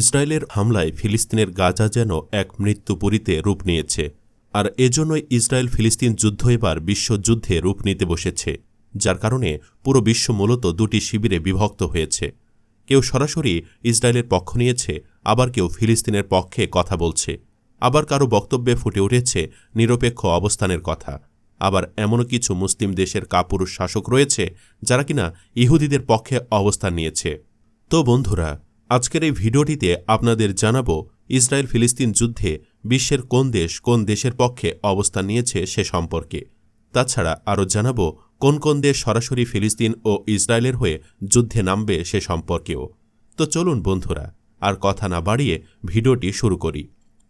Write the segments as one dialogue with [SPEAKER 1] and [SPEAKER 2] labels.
[SPEAKER 1] ইসরায়েলের হামলায় ফিলিস্তিনের গাজা যেন এক মৃত্যুপুরীতে রূপ নিয়েছে। আর এজন্যই ইসরায়েল ফিলিস্তিন যুদ্ধ এবার বিশ্বযুদ্ধে রূপ নিতে বসেছে, যার কারণে পুরো বিশ্ব মূলত দুটি শিবিরে বিভক্ত হয়েছে। কেউ সরাসরি ইসরায়েলের পক্ষ নিয়েছে, আবার কেউ ফিলিস্তিনের পক্ষে কথা বলছে। আবার কারও বক্তব্যে ফুটে উঠেছে নিরপেক্ষ অবস্থানের কথা। আবার এমনও কিছু মুসলিম দেশের কাপুরুষ শাসক রয়েছে, যারা কিনা ইহুদিদের পক্ষে অবস্থান নিয়েছে। তো বন্ধুরা আজকের এই ভিডিওটিতে আপনাদের জানাব ইসরায়েল ফিলিস্তিন যুদ্ধে বিশ্বের কোন দেশ কোন দেশের পক্ষে অবস্থান নিয়েছে সে সম্পর্কে। তাছাড়া আরও জানাব কোন কোন দেশ সরাসরি ফিলিস্তিন ও ইসরায়েলের হয়ে যুদ্ধে নামবে সে সম্পর্কেও। তো চলুন বন্ধুরা, আর কথা না বাড়িয়ে ভিডিওটি শুরু করি।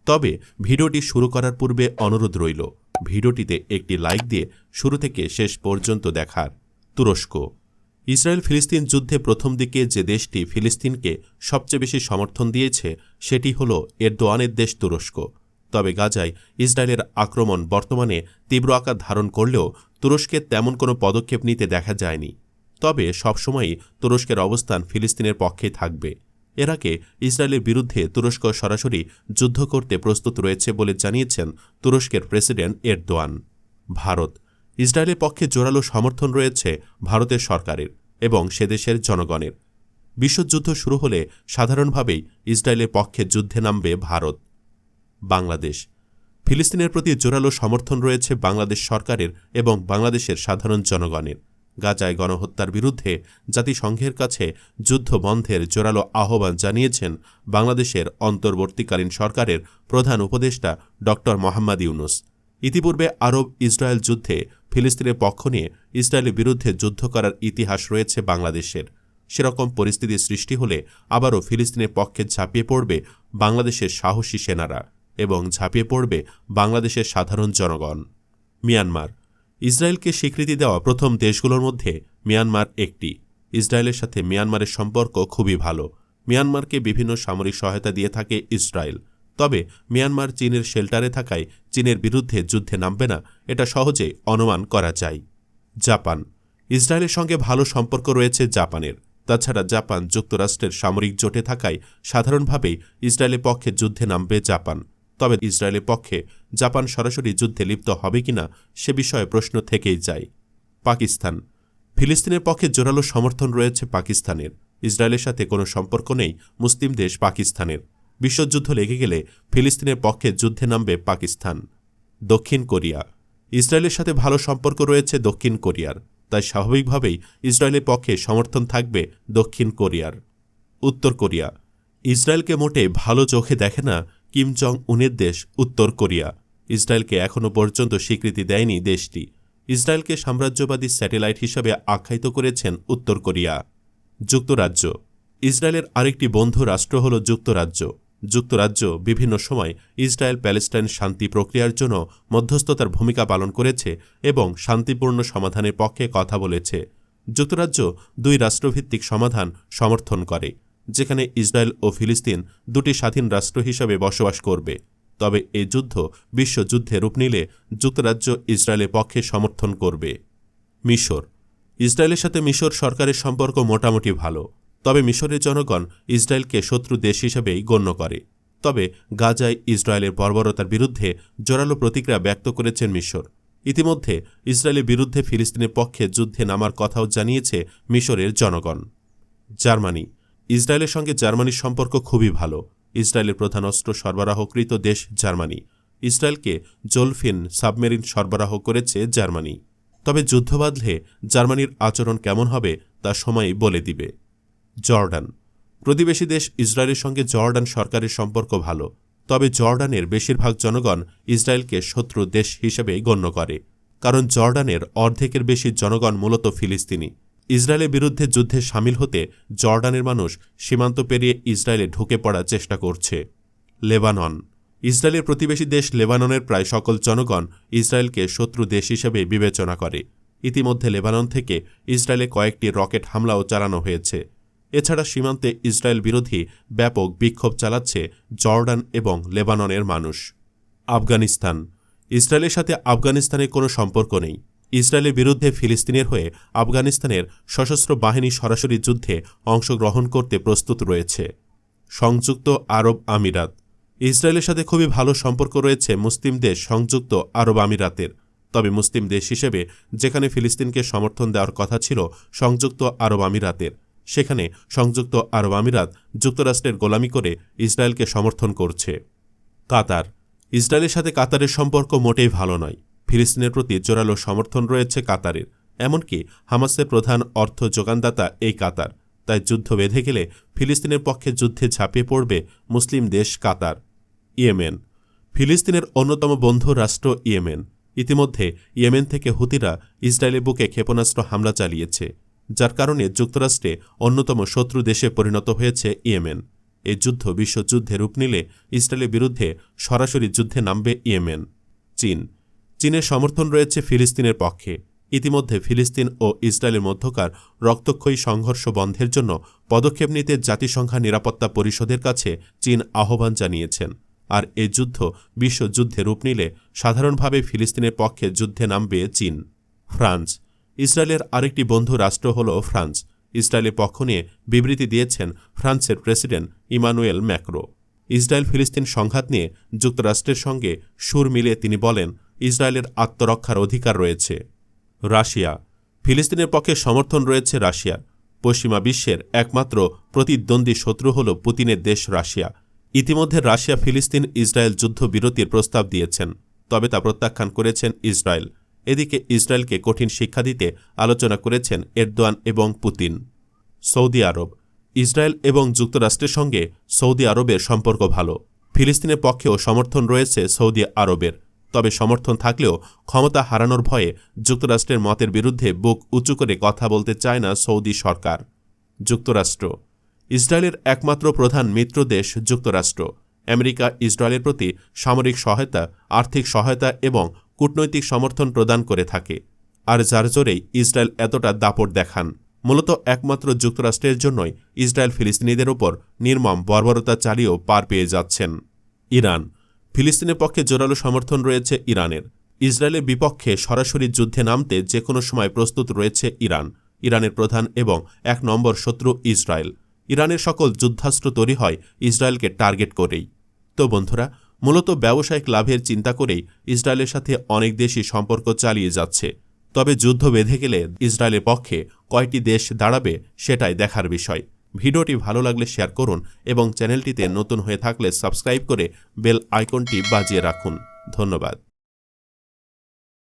[SPEAKER 1] তবে ভিডিওটি শুরু করার পূর্বে অনুরোধ রইল, ভিডিওটিতে একটি লাইক দিয়ে শুরু থেকে শেষ পর্যন্ত দেখার। তুরস্ক। ইসরায়েল ফিলিস্তিন যুদ্ধে প্রথম দিকে যে দেশটি ফিলিস্তিনকে সবচেয়ে বেশি সমর্থন দিয়েছে, সেটি হল এরদোয়ানের দেশ তুরস্ক। তবে গাজায় ইসরায়েলের আক্রমণ বর্তমানে তীব্র আকার ধারণ করলেও তুরস্কের তেমন কোনো পদক্ষেপ নিতে দেখা যায়নি। তবে সবসময়ই তুরস্কের অবস্থান ফিলিস্তিনের পক্ষেই থাকবে। এর আগে ইসরায়েলের বিরুদ্ধে তুরস্ক সরাসরি যুদ্ধ করতে প্রস্তুত রয়েছে বলে জানিয়েছেন তুরস্কের প্রেসিডেন্ট এরদোয়ান। ভারত, ইসরায়েলের পক্ষে জোরালো সমর্থন রয়েছে ভারতের সরকারের। এবং সে দেশের জনগণের। বিশ্বযুদ্ধ শুরু হলে সাধারণভাবেই ইসরায়েলের পক্ষে যুদ্ধে নামবে ভারত। বাংলাদেশ। ফিলিস্তিনের প্রতি জোরালো সমর্থন রয়েছে বাংলাদেশ সরকারের এবং বাংলাদেশের সাধারণ জনগণের। গাজায় গণহত্যার বিরুদ্ধে জাতিসংঘের কাছে যুদ্ধ বন্ধের জোরালো আহ্বান জানিয়েছেন বাংলাদেশের অন্তর্বর্তীকালীন সরকারের প্রধান উপদেষ্টা ড মোহাম্মদ ইউনুস। ইতিপূর্বে আরব ইসরায়েল যুদ্ধে ফিলিস্তিনের পক্ষ নিয়ে ইসরায়েলের বিরুদ্ধে যুদ্ধ করার ইতিহাস রয়েছে বাংলাদেশের। সেরকম পরিস্থিতি সৃষ্টি হলে আবারও ফিলিস্তিনের পক্ষে ঝাঁপিয়ে পড়বে বাংলাদেশের সাহসী সেনারা এবং ঝাঁপিয়ে পড়বে বাংলাদেশের সাধারণ জনগণ। মিয়ানমার। ইসরায়েলকে স্বীকৃতি দেওয়া প্রথম দেশগুলোর মধ্যে মিয়ানমার একটি। ইসরায়েলের সাথে মিয়ানমারের সম্পর্ক খুবই ভালো। মিয়ানমারকে বিভিন্ন সামরিক সহায়তা দিয়ে থাকে ইসরায়েল। তবে মিয়ানমার চীনের শেল্টারে থাকায় চীনের বিরুদ্ধে যুদ্ধে নামবে না, এটা সহজে অনুমান করা যায়। জাপান। ইসরায়েলের সঙ্গে ভালো সম্পর্ক রয়েছে জাপানের। তাছাড়া জাপান যুক্তরাষ্ট্রের সামরিক জোটে থাকায় সাধারণভাবেই ইসরায়েলের পক্ষে যুদ্ধে নামবে জাপান। তবে ইসরায়েলের পক্ষে জাপান সরাসরি যুদ্ধে লিপ্ত হবে কিনা সে বিষয়ে প্রশ্ন থেকেই যায়। পাকিস্তান। ফিলিস্তিনের পক্ষে জোরালো সমর্থন রয়েছে পাকিস্তানের। ইসরায়েলের সাথে কোনো সম্পর্ক নেই মুসলিম দেশ পাকিস্তানের। বিশ্বযুদ্ধ লেগে গেলে ফিলিস্তিনের পক্ষে যুদ্ধে নামবে পাকিস্তান। দক্ষিণ কোরিয়া। ইসরায়েলের সাথে ভালো সম্পর্ক রয়েছে দক্ষিণ কোরিয়ার, তাই স্বাভাবিকভাবেই ইসরায়েলের পক্ষে সমর্থন থাকবে দক্ষিণ কোরিয়ার। উত্তর কোরিয়া। ইসরায়েলকে মোটে ভালো চোখে দেখে না কিম জং উনের দেশ উত্তর কোরিয়া। ইসরায়েলকে এখনও পর্যন্ত স্বীকৃতি দেয়নি দেশটি। ইসরায়েলকে সাম্রাজ্যবাদী স্যাটেলাইট হিসাবে আখ্যায়িত করেছেন উত্তর কোরিয়া। যুক্তরাজ্য। ইসরায়েলের আরেকটি বন্ধু রাষ্ট্র হল যুক্তরাজ্য। যুক্তরাজ্য বিভিন্ন সময় ইসরায়েল প্যালেস্টাইন শান্তি প্রক্রিয়ার জন্য মধ্যস্থতার ভূমিকা পালন করেছে এবং শান্তিপূর্ণ সমাধানের পক্ষে কথা বলেছে। যুক্তরাজ্য দুই রাষ্ট্রভিত্তিক সমাধান সমর্থন করে, যেখানে ইসরায়েল ও ফিলিস্তিন দুটি স্বাধীন রাষ্ট্র হিসাবে বসবাস করবে। তবে এ যুদ্ধ বিশ্বযুদ্ধে রূপ নিলে যুক্তরাজ্য ইসরায়েলের পক্ষে সমর্থন করবে। মিশর। ইসরায়েলের সাথে মিশর সরকারের সম্পর্ক মোটামুটি ভালো। তবে মিশরের জনগণ ইসরায়েলকে শত্রু দেশ হিসেবেই গণ্য করে। তবে গাজায় ইসরায়েলের বর্বরতার বিরুদ্ধে জোরালো প্রতিক্রিয়া ব্যক্ত করেছেন মিশর। ইতিমধ্যে ইসরায়েলের বিরুদ্ধে ফিলিস্তিনের পক্ষে যুদ্ধে নামার কথাও জানিয়েছে মিশরের জনগণ। জার্মানি। ইসরায়েলের সঙ্গে জার্মানির সম্পর্ক খুবই ভালো। ইসরায়েলের প্রধান অস্ত্র সরবরাহকৃত দেশ জার্মানি। ইসরায়েলকে জোলফিন সাবমেরিন সরবরাহ করেছে জার্মানি। তবে যুদ্ধ বাঁধলে জার্মানির আচরণ কেমন হবে তা সময়ই বলে দিবে। জর্ডান। প্রতিবেশী দেশ ইসরায়েলের সঙ্গে জর্ডান সরকারের সম্পর্ক ভালো, তবে জর্ডানের বেশিরভাগ জনগণ ইসরায়েলকে শত্রু দেশ হিসেবে গণ্য করে, কারণ জর্ডানের অর্ধেকের বেশি জনগণ মূলত ফিলিস্তিনি। ইসরায়েলের বিরুদ্ধে যুদ্ধে সামিল হতে জর্ডানের মানুষ সীমান্ত পেরিয়ে ইসরায়েলে ঢুকে পড়ার চেষ্টা করছে। লেবানন। ইসরায়েলের প্রতিবেশী দেশ লেবাননের প্রায় সকল জনগণ ইসরায়েলকে শত্রু দেশ হিসেবে বিবেচনা করে। ইতিমধ্যে লেবানন থেকে ইসরায়েলে কয়েকটি রকেট হামলাও চালানো হয়েছে। এছাড়া সীমান্তে ইসরায়েল বিরোধী ব্যাপক বিক্ষোভ চালাচ্ছে জর্ডান এবং লেবাননের মানুষ। আফগানিস্তান। ইসরায়েলের সাথে আফগানিস্তানের কোনো সম্পর্ক নেই। ইসরায়েলের বিরুদ্ধে ফিলিস্তিনের হয়ে আফগানিস্তানের সশস্ত্র বাহিনী সরাসরি যুদ্ধে অংশগ্রহণ করতে প্রস্তুত রয়েছে। সংযুক্ত আরব আমিরাত। ইসরায়েলের সাথে খুবই ভালো সম্পর্ক রয়েছে মুসলিম দেশ সংযুক্ত আরব আমিরাতের। তবে মুসলিম দেশ হিসেবে যেখানে ফিলিস্তিনকে সমর্থন দেওয়ার কথা ছিল সংযুক্ত আরব আমিরাতের। সেখানে সংযুক্ত আরব আমিরাত যুক্তরাষ্ট্রের গোলামি করে ইসরায়েলকে সমর্থন করছে। কাতার। ইসরায়েলের সাথে কাতারের সম্পর্ক মোটেই ভালো নয়। ফিলিস্তিনের প্রতি জোরালো সমর্থন রয়েছে কাতারের। এমনকি হামাসের প্রধান অর্থ যোগানদাতা এই কাতার। তাই যুদ্ধ বেঁধে গেলে ফিলিস্তিনের পক্ষে যুদ্ধে ঝাঁপিয়ে পড়বে মুসলিম দেশ কাতার। ইয়েমেন। ফিলিস্তিনের অন্যতম বন্ধু রাষ্ট্র ইয়েমেন। ইতিমধ্যে ইয়েমেন থেকে হুতিরা ইসরায়েলের বুকে ক্ষেপণাস্ত্র হামলা চালিয়েছে। যার কারণে যুক্তরাষ্ট্রে অন্যতম শত্রু দেশে পরিণত হয়েছে ইয়েমেন। এই যুদ্ধ বিশ্বযুদ্ধে রূপ নিলে ইসরায়েলের বিরুদ্ধে সরাসরি যুদ্ধে নামবে ইয়েমেন। চীন। চীনের সমর্থন রয়েছে ফিলিস্তিনের পক্ষে। ইতিমধ্যে ফিলিস্তিন ও ইসরায়েলের মধ্যকার রক্তক্ষয়ী সংঘর্ষ বন্ধের জন্য পদক্ষেপ নিতে জাতিসংঘ নিরাপত্তা পরিষদের কাছে চীন আহ্বান জানিয়েছেন। আর এ যুদ্ধ বিশ্বযুদ্ধে রূপ নিলে সাধারণভাবে ফিলিস্তিনের পক্ষে যুদ্ধে নামবে চীন। ফ্রান্স। ইসরায়েলের আরেকটি বন্ধু রাষ্ট্র হল ফ্রান্স। ইসরায়েলের পক্ষ নিয়ে বিবৃতি দিয়েছেন ফ্রান্সের প্রেসিডেন্ট ইমানুয়েল ম্যাক্রো। ইসরায়েল ফিলিস্তিন সংঘাত নিয়ে যুক্তরাষ্ট্রের সঙ্গে সুর মিলিয়ে তিনি বলেন, ইসরায়েলের আত্মরক্ষার অধিকার রয়েছে। রাশিয়া। ফিলিস্তিনের পক্ষে সমর্থন রয়েছে রাশিয়ার। পশ্চিমা বিশ্বের একমাত্র প্রতিদ্বন্দ্বী শত্রু হল পুতিনের দেশ রাশিয়া। ইতিমধ্যে রাশিয়া ফিলিস্তিন ইসরায়েল যুদ্ধবিরতির প্রস্তাব দিয়েছেন, তবে তা প্রত্যাখ্যান করেছেন ইসরায়েল। এদিকে ইসরায়েলকে কঠিন শিক্ষা দিতে আলোচনা করেছেন এরদোয়ান এবং পুতিন। সৌদি আরব, ইসরায়েল এবং যুক্তরাষ্ট্রের সঙ্গে সৌদি আরবের সম্পর্ক ভালো। ফিলিস্তিনের পক্ষেও সমর্থন রয়েছে সৌদি আরবের। তবে সমর্থন থাকলেও ক্ষমতা হারানোর ভয়ে যুক্তরাষ্ট্রের মতের বিরুদ্ধে বুক উঁচু করে কথা বলতে চায় না সৌদি সরকার। যুক্তরাষ্ট্র, ইসরায়েলের একমাত্র প্রধান মিত্র দেশ যুক্তরাষ্ট্র। আমেরিকা, ইসরায়েলের প্রতি সামরিক সহায়তা, আর্থিক সহায়তা এবং কূটনৈতিক সমর্থন প্রদান করে থাকে, আর যার জোরেই ইসরায়েল এতটা দাপট দেখান। মূলত একমাত্র যুক্তরাষ্ট্রের জন্যই ইসরায়েল ফিলিস্তিনিদের ওপর নির্মম বর্বরতা চালিয়েও পার পেয়ে যাচ্ছেন। ইরান, ফিলিস্তিনের পক্ষে জোরালো সমর্থন রয়েছে ইরানের। ইসরায়েলের বিপক্ষে সরাসরি যুদ্ধে নামতে যে কোনো সময় প্রস্তুত রয়েছে ইরান, ইরানের প্রধান এবং এক নম্বর শত্রু ইসরায়েল। ইরানের সকল যুদ্ধাস্ত্র তৈরি হয় ইসরায়েলকে টার্গেট করেই। তো বন্ধুরা মূলত ব্যবসায়িক লাভের চিন্তা করেই ইসরায়েলের সাথে অনেক দেশই সম্পর্ক চালিয়ে যাচ্ছে। তবে যুদ্ধ বেঁধে গেলে ইসরায়েলের পক্ষে কয়টি দেশ দাঁড়াবে সেটাই দেখার বিষয়। ভিডিওটি ভালো লাগলে শেয়ার করুন এবং চ্যানেলটিতে নতুন হয়ে থাকলে সাবস্ক্রাইব করে বেল আইকনটি বাজিয়ে রাখুন। ধন্যবাদ।